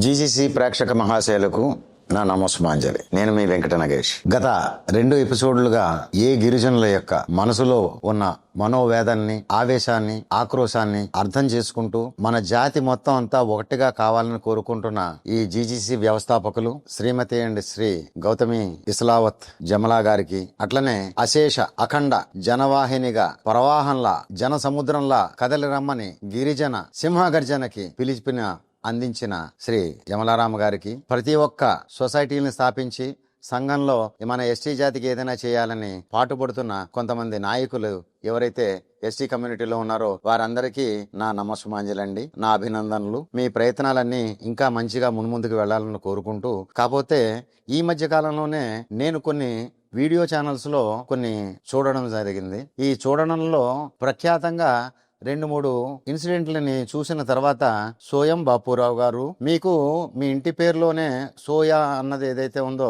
GGC ప్రేక్షక మహాశయులకు నా నమస్మాంజలి నేను మీ వెంకట నగేష్. గత రెండు ఎపిసోడ్లుగా ఏ గిరిజనుల యొక్క మనసులో ఉన్న మనోవేదనని ఆవేశాన్ని ఆక్రోశాన్ని అర్థం చేసుకుంటూ మన జాతి మొత్తం అంతా ఒకటిగా కావాలని కోరుకుంటున్న ఈ జీజీసీ వ్యవస్థాపకులు శ్రీమతి అండ్ శ్రీ గౌతమి ఇస్లావత్ జమలా గారికి అట్లనే అశేష అఖండ జనవాహినిగా ప్రవాహంలా జన సముద్రంలా కదలి రమ్మని గిరిజన సింహగర్జనకి పిలిచిన అందించిన శ్రీ యమలారామ గారికి ప్రతి ఒక్క సొసైటీని స్థాపించి సంఘంలో మన ఎస్టీ జాతికి ఏదైనా చేయాలని పాటుపడుతున్న కొంతమంది నాయకులు ఎవరైతే ఎస్టీ కమ్యూనిటీలో ఉన్నారో వారందరికీ నా నమస్సుమాంజలండి. నా అభినందనలు. మీ ప్రయత్నాలన్నీ ఇంకా మంచిగా మున్ముందుకు వెళ్ళాలని కోరుకుంటూ కాకపోతే ఈ మధ్య కాలంలోనే నేను కొన్ని వీడియో ఛానల్స్లో కొన్ని చూడడం జరిగింది. ఈ చూడడంలో ప్రఖ్యాతంగా రెండు మూడు ఇన్సిడెంట్లని చూసిన తర్వాత సోయం బాపురావు గారు మీకు మీ ఇంటి పేరులోనే సోయా అన్నది ఏదైతే ఉందో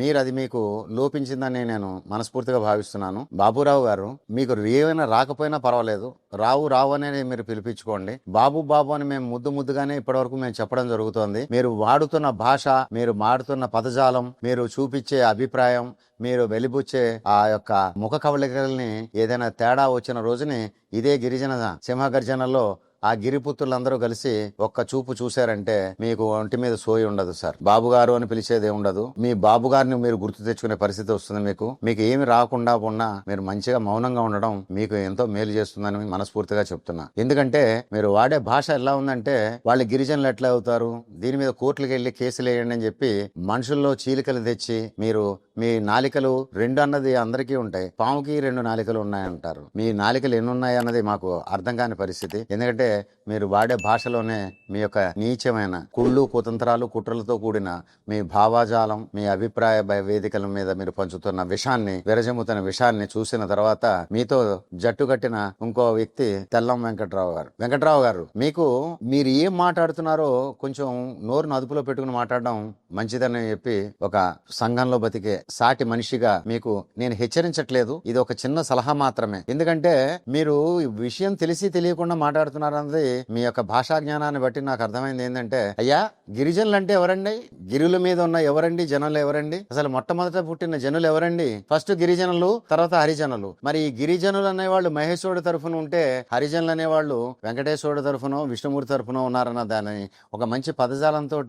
మీరు అది మీకు లోపించిందని నేను మనస్ఫూర్తిగా భావిస్తున్నాను. బాబురావు గారు మీకు ఏమైనా రాకపోయినా పర్వాలేదు. రావు రావు అనేది మీరు పిలిపించుకోండి. బాబు బాబు అని మేము ముద్దు ముద్దుగానే ఇప్పటివరకు మేము చెప్పడం జరుగుతోంది. మీరు వాడుతున్న భాష మీరు మాడుతున్న పదజాలం మీరు చూపించే అభిప్రాయం మీరు వెలిబుచ్చే ఆ యొక్క ముఖ కవళికల్ని ఏదైనా తేడా వచ్చిన రోజుని ఇదే గిరిజన సింహగర్జనలో ఆ గిరిపుత్రులందరూ కలిసి ఒక్క చూపు చూశారంటే మీకు ఒంటి మీద సోయి ఉండదు సార్. బాబు గారు అని పిలిచేదే ఉండదు మీ బాబు గారిని మీరు గుర్తు తెచ్చుకునే పరిస్థితి వస్తుంది మీకు. మీకు ఏమి రాకుండా ఉన్నా మీరు మంచిగా మౌనంగా ఉండడం మీకు ఎంతో మేలు చేస్తుందని మనస్ఫూర్తిగా చెప్తున్నా. ఎందుకంటే మీరు వాడే భాష ఎలా ఉందంటే వాళ్ళ గిరిజనులు ఎట్లా అవుతారు? దీని మీద కోర్టులకు వెళ్ళి కేసులు వేయండి అని చెప్పి మనుషుల్లో చీలికలు తెచ్చి మీరు మీ నాలికలు రెండు అన్నది అందరికీ ఉంటాయి. పాముకి రెండు నాలికలు ఉన్నాయంటారు. మీ నాలికలు ఎన్ని ఉన్నాయి అన్నది మాకు అర్థం కాని పరిస్థితి. ఎందుకంటే మీరు వాడే భాషలోనే మీ యొక్క నీచమైన కుళ్ళు కుతంత్రాలు కుట్రలతో కూడిన మీ భావాజాలం మీ అభిప్రాయ వేదికల మీద మీరు పంచుతున్న విషాన్ని విరజముతున్న విషాన్ని చూసిన తర్వాత మీతో జట్టు కట్టిన ఇంకో వ్యక్తి తెల్లం వెంకట్రావు గారు. వెంకట్రావు గారు మీకు మీరు ఏం మాట్లాడుతున్నారో కొంచెం నోరును అదుపులో పెట్టుకుని మాట్లాడడం మంచిదని చెప్పి ఒక సంఘంలో బతికే సాటి మనిషిగా మీకు నేను హెచ్చరించట్లేదు. ఇది ఒక చిన్న సలహా మాత్రమే. ఎందుకంటే మీరు విషయం తెలిసి తెలియకుండా మాట్లాడుతున్నారన్నది మీ యొక్క భాషా జ్ఞానాన్ని బట్టి నాకు అర్థమైంది ఏంటంటే అయ్యా గిరిజనులు అంటే ఎవరండి? గిరుల మీద ఉన్న ఎవరండి? జనులు ఎవరండి? అసలు మొట్టమొదట పుట్టిన జనులు ఎవరండి? ఫస్ట్ గిరిజనులు తర్వాత హరిజనులు. మరి ఈ గిరిజనులు అనేవాళ్ళు మహేశ్వరుడు తరఫున ఉంటే హరిజనులు అనేవాళ్ళు వెంకటేశ్వరుడు తరఫునో విష్ణుమూర్తి తరఫునో ఉన్నారన్న దాని ఒక మంచి పదజాలంతో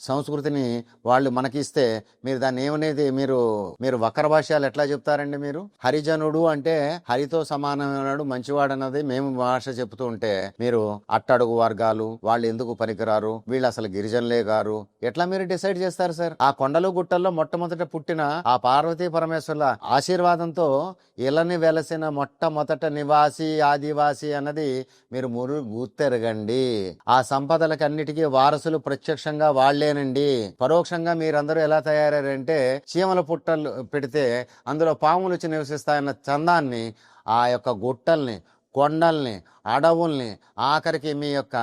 సంస్కృతిని వాళ్ళు మనకిస్తే మీరు దాన్ని ఏమనేది మీరు మీరు వక్ర భాషలు ఎట్లా చెప్తారండి మీరు? హరిజనుడు అంటే హరితో సమానమైనడు మంచివాడు అన్నది మేము భాష చెప్తూ ఉంటే మీరు అట్టడుగు వర్గాలు వాళ్ళు ఎందుకు పనికిరారు? వీళ్ళు అసలు గిరిజనులే గారు ఎట్లా మీరు డిసైడ్ చేస్తారు సార్? ఆ కొండలు గుట్టల్లో మొట్టమొదట పుట్టిన ఆ పార్వతీ పరమేశ్వర్ల ఆశీర్వాదంతో ఇళ్ళని వెలసిన మొట్టమొదట నివాసి ఆదివాసి అన్నది మీరు మురు గుర్తెరగండి. ఆ సంపదలకి అన్నిటికీ వారసులు ప్రత్యక్షంగా వాళ్ళేనండి పరోక్షంగా మీరందరూ ఎలా తయారయ్యారంటే చీమల పుట్టలు పెడితే అందులో పాములు వచ్చి నివసిస్తాయన్న చందాన్ని ఆ యొక్క గుట్టల్ని కొండల్ని అడవుల్ని ఆఖరికి మీ యొక్క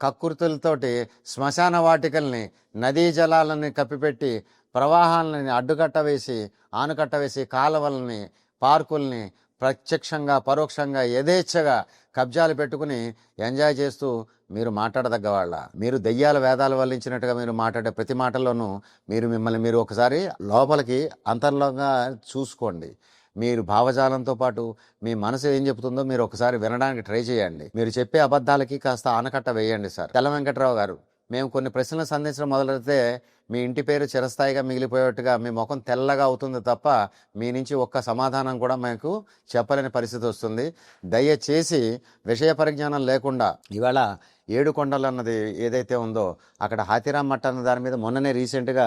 కక్కుర్తులతోటి శ్మశాన వాటికల్ని నదీ జలాలని కప్పిపెట్టి ప్రవాహాలని అడ్డుకట్ట వేసి ఆనకట్ట వేసి కాలువల్ని పార్కుల్ని ప్రత్యక్షంగా పరోక్షంగా యథేచ్ఛగా కబ్జాలు పెట్టుకుని ఎంజాయ్ చేస్తూ మీరు మాట్లాడదగ్గ వాళ్ళ మీరు దెయ్యాల వేదాలు వల్లించినట్టుగా మీరు మాట్లాడే ప్రతి మాటలోనూ మీరు మిమ్మల్ని మీరు ఒకసారి లోపలికి అంతర్లోగా చూసుకోండి. మీరు భావజాలంతో పాటు మీ మనసు ఏం చెప్తుందో మీరు ఒకసారి వినడానికి ట్రై చేయండి. మీరు చెప్పే అబద్ధాలకి కాస్త ఆనకట్ట వేయండి సార్. తెల్ల వెంకట్రావు గారు మేము కొన్ని ప్రశ్నలు సంధించడం మొదలెడితే మీ ఇంటి పేరు చిరస్థాయిగా మిగిలిపోయేట్టుగా మీ ముఖం తెల్లగా అవుతుంది తప్ప మీ నుంచి ఒక్క సమాధానం కూడా మీకు చెప్పలేని పరిస్థితి వస్తుంది. దయచేసి విషయ పరిజ్ఞానం లేకుండా ఇవాళ ఏడు కొండలు అన్నది ఏదైతే ఉందో అక్కడ హాతిరామ్ మఠ అన్న దాని మీద మొన్ననే రీసెంట్గా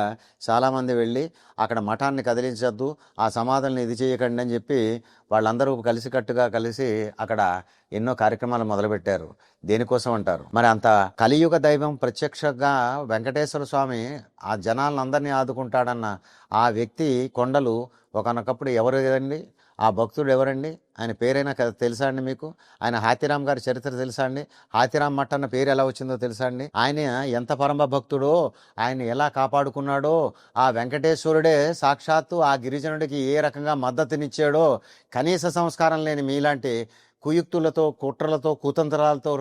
చాలామంది వెళ్ళి అక్కడ మఠాన్ని కదిలించొద్దు ఆ సమాధుల్ని ఇది చేయకండి అని చెప్పి వాళ్ళందరూ కలిసికట్టుగా కలిసి అక్కడ ఎన్నో కార్యక్రమాలు మొదలుపెట్టారు. దేనికోసం అంటారు? మరి అంత కలియుగ దైవం ప్రత్యక్షంగా వెంకటేశ్వర స్వామి ఆ జనాలందరినీ ఆదుకుంటాడన్న ఆ వ్యక్తి కొండలు ఒకనొకప్పుడు ఎవరు అండి ఆ భక్తుడు ఎవరండి? ఆయన పేరైనా కదా తెలుసా అండి మీకు? ఆయన హాతిరామ్ గారి చరిత్ర తెలుసా అండి? హాతిరామ్ మఠ్ అన్న పేరు ఎలా వచ్చిందో తెలుసా అండి? ఆయన ఎంత పరమ భక్తుడో ఆయన ఎలా కాపాడుకున్నాడో ఆ వెంకటేశ్వరుడే సాక్షాత్తు ఆ గిరిజనుడికి ఏ రకంగా మద్దతునిచ్చాడో కనీస సంస్కారం లేని మీలాంటి కుయుక్తులతో కుట్రలతో కుతంత్రాలతో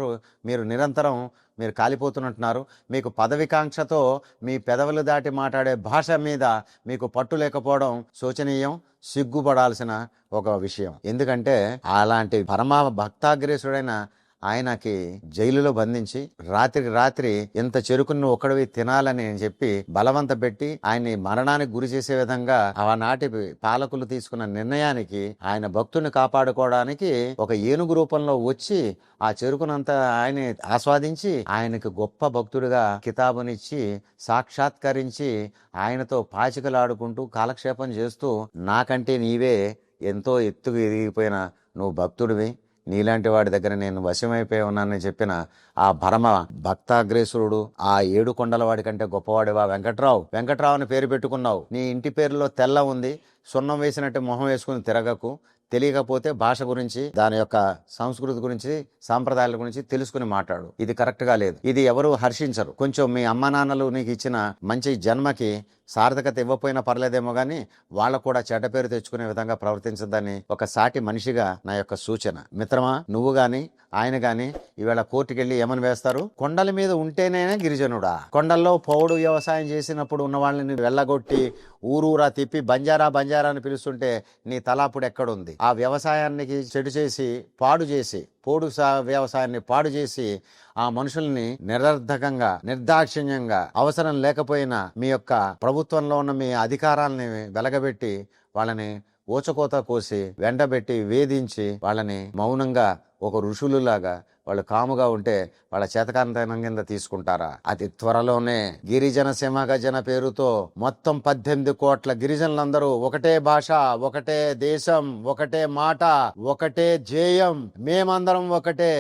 మీరు నిరంతరం మీరు కాలిపోతున్నట్టున్నారు. మీకు పదవికాంక్షతో మీ పెదవులు దాటి మాట్లాడే భాష మీద మీకు పట్టు లేకపోవడం శోచనీయం సిగ్గుపడాల్సిన ఒక విషయం. ఎందుకంటే అలాంటి పరమ భక్తాగ్రేసుడైన ఆయనకి జైలులో బంధించి రాత్రికి రాత్రి ఇంత చెరుకును నువ్వు ఒక్కడివి తినాలని చెప్పి బలవంత పెట్టి ఆయన్ని మరణానికి గురి చేసే విధంగా ఆనాటి పాలకులు తీసుకున్న నిర్ణయానికి ఆయన భక్తుని కాపాడుకోవడానికి ఒక ఏనుగు రూపంలో వచ్చి ఆ చెరుకునంతా ఆయన ఆస్వాదించి ఆయనకు గొప్ప భక్తుడిగా కితాబునిచ్చి సాక్షాత్కరించి ఆయనతో పాచికలాడుకుంటూ కాలక్షేపం చేస్తూ నాకంటే నీవే ఎంతో ఎత్తుకు ఎదిగిపోయిన నువ్వు భక్తుడివి. నీలాంటి వాడి దగ్గర నేను వశమైపోయి ఉన్నానని చెప్పిన ఆ భరమ భక్తాగ్రేసురుడు ఆ ఏడు కొండల వాడి కంటే గొప్పవాడివా వెంకట్రావు వెంకట్రావు. అని పేరు పెట్టుకున్నావు. నీ ఇంటి పేరులో తెల్ల ఉంది. సున్నం వేసినట్టు మొహం వేసుకుని తిరగకు. తెలియకపోతే భాష గురించి దాని యొక్క సంస్కృతి గురించి సాంప్రదాయాల గురించి తెలుసుకుని మాట్లాడు. ఇది కరెక్ట్గా లేదు. ఇది ఎవరు హర్షించరు. కొంచెం మీ అమ్మ నాన్నలు నీకు ఇచ్చిన మంచి జన్మకి సార్థకత ఇవ్వకపోయినా పర్లేదేమో కానీ వాళ్ళకు కూడా చెడ్డ పేరు తెచ్చుకునే విధంగా ప్రవర్తించదని ఒక సాటి మనిషిగా నా యొక్క సూచన. మిత్రమా నువ్వు గాని ఆయన గాని ఈవేళ కోర్టుకెళ్ళి ఏమని వేస్తారు? కొండల మీద ఉంటేనే గిరిజనుడా? కొండల్లో పౌడు వ్యవసాయం చేసినప్పుడు ఉన్న వాళ్ళని వెళ్ళగొట్టి ఊరూరా తిప్పి బంజారా బంజారా అని పిలుస్తుంటే నీ తలాపుడు ఎక్కడుంది? ఆ వ్యవసాయానికి చెడు చేసి పాడు చేసి పోడు సా- వ్యవసాయాన్ని పాడు చేసి ఆ మనుషుల్ని నిరర్ధకంగా నిర్దాక్షిణ్యంగా అవసరం లేకపోయినా మీ యొక్క ప్రభుత్వంలో ఉన్న మీ అధికారాలని వెలగబెట్టి వాళ్ళని ఊచకోత కోసి వెంటబెట్టి వేధించి వాళ్ళని మౌనంగా ఒక ఋషులులాగా వాళ్ళు కాముగా ఉంటే వాళ్ళ చేతకాంతనం కింద తీసుకుంటారా? అతి త్వరలోనే గిరిజన సింహగజన పేరుతో మొత్తం పద్దెనిమిది కోట్ల గిరిజనులందరూ ఒకటే భాష ఒకటే దేశం ఒకటే మాట ఒకటే జేయం మేమందరం ఒకటే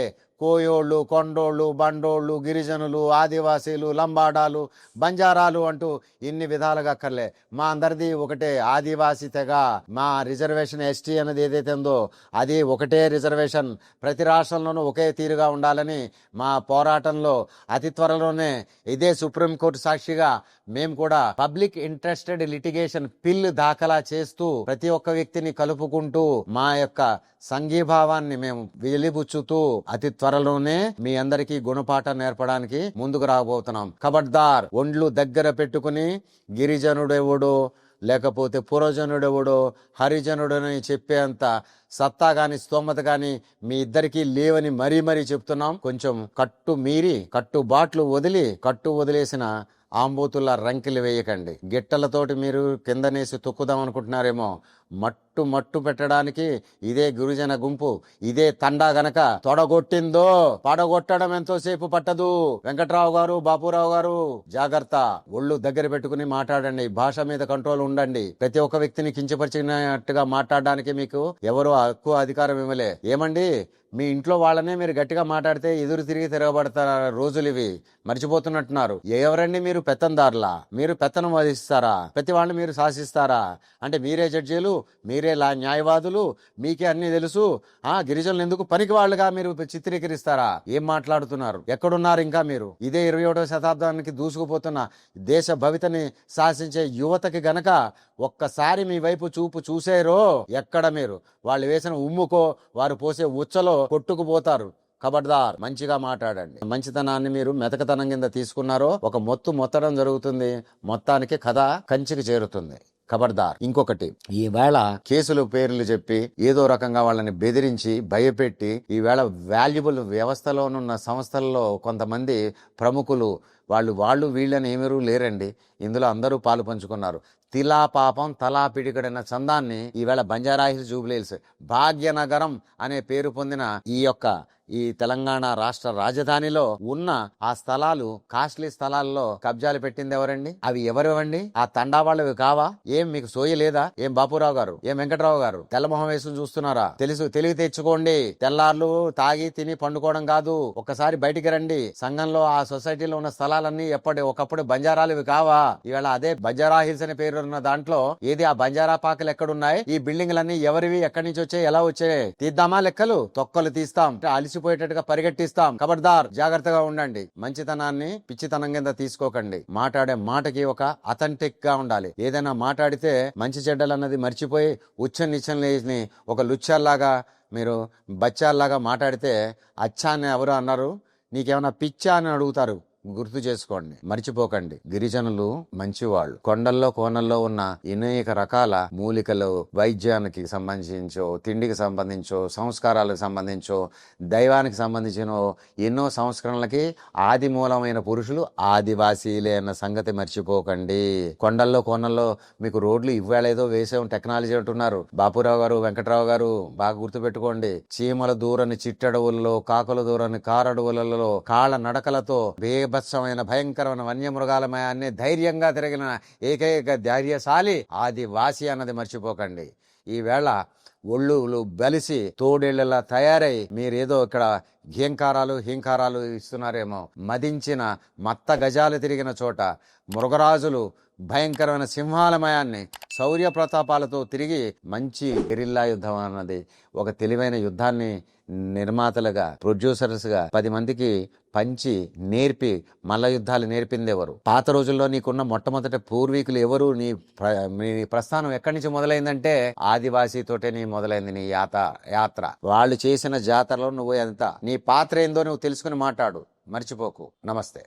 కోయోళ్ళు కొండోళ్ళు బండోళ్ళు గిరిజనులు ఆదివాసీలు లంబాడాలు బంజారాలు అంటూ ఇన్ని విధాలుగా అక్కర్లే. మా అందరిది ఒకటే ఆదివాసీ తెగ. మా రిజర్వేషన్ ఎస్టీ అనేది ఏదైతే ఉందో అది ఒకటే రిజర్వేషన్. ప్రతి రాష్ట్రంలోనూ ఒకే తీరుగా ఉండాలని మా పోరాటంలో అతి త్వరలోనే ఇదే సుప్రీంకోర్టు సాక్షిగా మేము కూడా పబ్లిక్ ఇంట్రెస్టెడ్ లిటిగేషన్ పిల్ దాఖలా చేస్తూ ప్రతి ఒక్క వ్యక్తిని కలుపుకుంటూ మా యొక్క సంఘీభావాన్ని మేము వెలిబుచ్చుతూ అతి త్వరలోనే మీ అందరికీ గుణపాఠం నేర్పడానికి ముందుకు రాబోతున్నాం. కబడ్దార్ ఒండ్లు దగ్గర పెట్టుకుని గిరిజనుడెవడో లేకపోతే పురజనుడెవడో హరిజనుడని చెప్పేంత సత్తా గాని స్తోమత గాని మీ ఇద్దరికీ లేవని మరీ మరీ చెప్తున్నాం. కొంచెం కట్టు మీరి కట్టు బాట్లు వదిలి కట్టు వదిలేసిన ఆంబోతుల రంకిలు వేయకండి. గిట్టలతోటి మీరు కిందనేసి తొక్కుదాం అనుకుంటున్నారేమో మట్టు మట్టు పెట్టడానికి ఇదే గురుజన గుంపు ఇదే తండా గనక తొడగొట్టిందో పడగొట్టడం ఎంతోసేపు పట్టదు. వెంకట్రావు గారు బాపురావు గారు జాగ్రత్త. ఒళ్ళు దగ్గర పెట్టుకుని మాట్లాడండి. భాష మీద కంట్రోల్ ఉండండి. ప్రతి ఒక్క వ్యక్తిని కించపరిచినట్టుగా మాట్లాడడానికి మీకు ఎవరు ఎక్కువ అధికారం ఇవ్వలే. ఏమండి? మీ ఇంట్లో వాళ్ళనే మీరు గట్టిగా మాట్లాడితే ఎదురు తిరిగి తిరగబడతారు? రోజులు ఇవి. మర్చిపోతున్నట్టున్నారు. ఎవరండి మీరు పెత్తందారులా? మీరు పెత్తనం వధిస్తారా? ప్రతి వాళ్ళని మీరు శాసిస్తారా? అంటే మీరే జడ్జీలు మీరే లా న్యాయవాదులు? మీకే అన్ని తెలుసు. ఆ గిరిజనులు ఎందుకు పనికి వాళ్ళుగా మీరు చిత్రీకరిస్తారా? ఏం మాట్లాడుతున్నారు? ఎక్కడున్నారు ఇంకా మీరు? ఇదే ఇరవై ఒకటో శతాబ్దానికి దూసుకుపోతున్న దేశ భవితని శాసించే యువతకి గనక ఒక్కసారి మీ వైపు చూపు చూసేరో ఎక్కడ మీరు? వాళ్ళు వేసిన ఉమ్ముకో వారు పోసే ఉచ్చలో కొట్టుకుపోతారు. కబడ్దార్ మంచిగా మాట్లాడండి. మంచితనాన్ని మీరు మెతకతనం కింద తీసుకున్నారో ఒక మొత్తు మొత్తడం జరుగుతుంది. మొత్తానికి కథ కంచికి చేరుతుంది. ఖబర్దార్ ఇంకొకటి ఈవేళ కేసులు పేర్లు చెప్పి ఏదో రకంగా వాళ్ళని బెదిరించి భయపెట్టి ఈవేళ వాల్యుబుల్ వ్యవస్థలోనున్న సంస్థల్లో కొంతమంది ప్రముఖులు వాళ్ళు వాళ్ళు వీళ్ళని ఏమీ లేరండి. ఇందులో అందరూ పాలు పంచుకున్నారు. తిలా పాపం తలా పిడికడిన చందాన్ని ఈవేళ బంజారాహిల్స్ జూబ్లీహిల్స్ భాగ్యనగరం అనే పేరు పొందిన ఈ యొక్క ఈ తెలంగాణ రాష్ట్ర రాజధానిలో ఉన్న ఆ స్థలాలు కాస్ట్లీ స్థలాల్లో కబ్జాలు పెట్టింది ఎవరండి? అవి ఎవరివండి? ఆ తండా వాళ్ళవి కావా? ఏం మీకు సోయి లేదా? ఏం బాపురావు గారు? ఏం వెంకటరావు గారు? తెల్లమొహం వేసుకుని చూస్తున్నారా? తెలుసు తెలివి తెచ్చుకోండి. తెల్లార్లు తాగి తిని పండుకోవడం కాదు. ఒక్కసారి బయటికి రండి. సంఘంలో ఆ సొసైటీలో ఉన్న స్థలాలన్నీ ఎప్పటి ఒకప్పుడు బంజారాలు కావా? ఇవాళ అదే బంజారా హిల్స్ అనే పేరు ఉన్న దాంట్లో ఏది? ఆ బంజారా పాకలు ఎక్కడున్నాయి? ఈ బిల్డింగ్లన్నీ ఎవరివి? ఎక్కడి నుంచి వచ్చాయి? ఎలా వచ్చాయి? తీద్దామా లెక్కలు? తొక్కలు తీస్తాం. అలిసిపోయేటట్టుగా పరిగెట్టిస్తాం. ఖబర్దార్ జాగ్రత్తగా ఉండండి. మంచితనాన్ని పిచ్చితనం కింద తీసుకోకండి. మాట్లాడే మాటకి ఒక అథెంటిక్గా ఉండాలి. ఏదైనా మాట్లాడితే మంచి చెడ్డలు అన్నది మర్చిపోయి ఉచ్చ నిచ్చం లేని ఒక లుచ్చల్లాగా మీరు బచ్చాల్లాగా మాట్లాడితే అచ్చా అని ఎవరు అన్నారు? నీకేమైనా పిచ్చా అని అడుగుతారు. గుర్తు చేసుకోండి మర్చిపోకండి. గిరిజనులు మంచివాళ్ళు. కొండల్లో కోనల్లో ఉన్న అనేక రకాల మూలికలు వైద్యానికి సంబంధించో తిండికి సంబంధించో సంస్కారాలకు సంబంధించో దైవానికి సంబంధించిన ఎన్నో సంస్కరణలకి ఆది మూలమైన పురుషులు ఆదివాసీలే అన్న సంగతి మర్చిపోకండి. కొండల్లో కోనల్లో మీకు రోడ్లు ఇవ్వాలేదో వేసే టెక్నాలజీ అంటున్నారు. బాపురావు గారు వెంకట్రావు గారు బాగా గుర్తుపెట్టుకోండి. చీమల దూరని చిట్టడవులలో కాకుల దూరని కారడవులలో కాళ్ళ నడకలతో బీభత్సమైన భయంకరమైన వన్యమృగాలమయాన్ని ధైర్యంగా తిరిగిన ఏకైక ధైర్యశాలి ఆదివాసి అన్నది మర్చిపోకండి. ఈవేళ ఒళ్ళు బలిసి తోడేళ్ళలా తయారై మీరేదో ఇక్కడ ఘీంకారాలు హీంకారాలు ఇస్తున్నారేమో. మదించిన మత్త గజాలు తిరిగిన చోట మృగరాజులు భయంకరమైన సింహాలమయాన్ని శౌర్య ప్రతాపాలతో తిరిగి మంచి గెరిల్లా యుద్ధం అన్నది. ఒక తెలివైన యుద్ధాన్ని నిర్మాతలుగా ప్రొడ్యూసర్స్గా పది మందికి పంచి నేర్పి మల్ల యుద్ధాలు నేర్పింది ఎవరు పాత రోజుల్లో నీకున్న మొట్టమొదటి పూర్వీకులు ఎవరు? నీ ప్ర- మీ ప్రస్థానం ఎక్కడి నుంచి మొదలైందంటే ఆదివాసీతోటే నీ మొదలైంది నీ యాత యాత్ర. వాళ్ళు చేసిన జాతరలో నువ్వు ఎంత నీ పాత్ర ఏందో నువ్వు తెలుసుకుని మాట్లాడు. మర్చిపోకు. నమస్తే.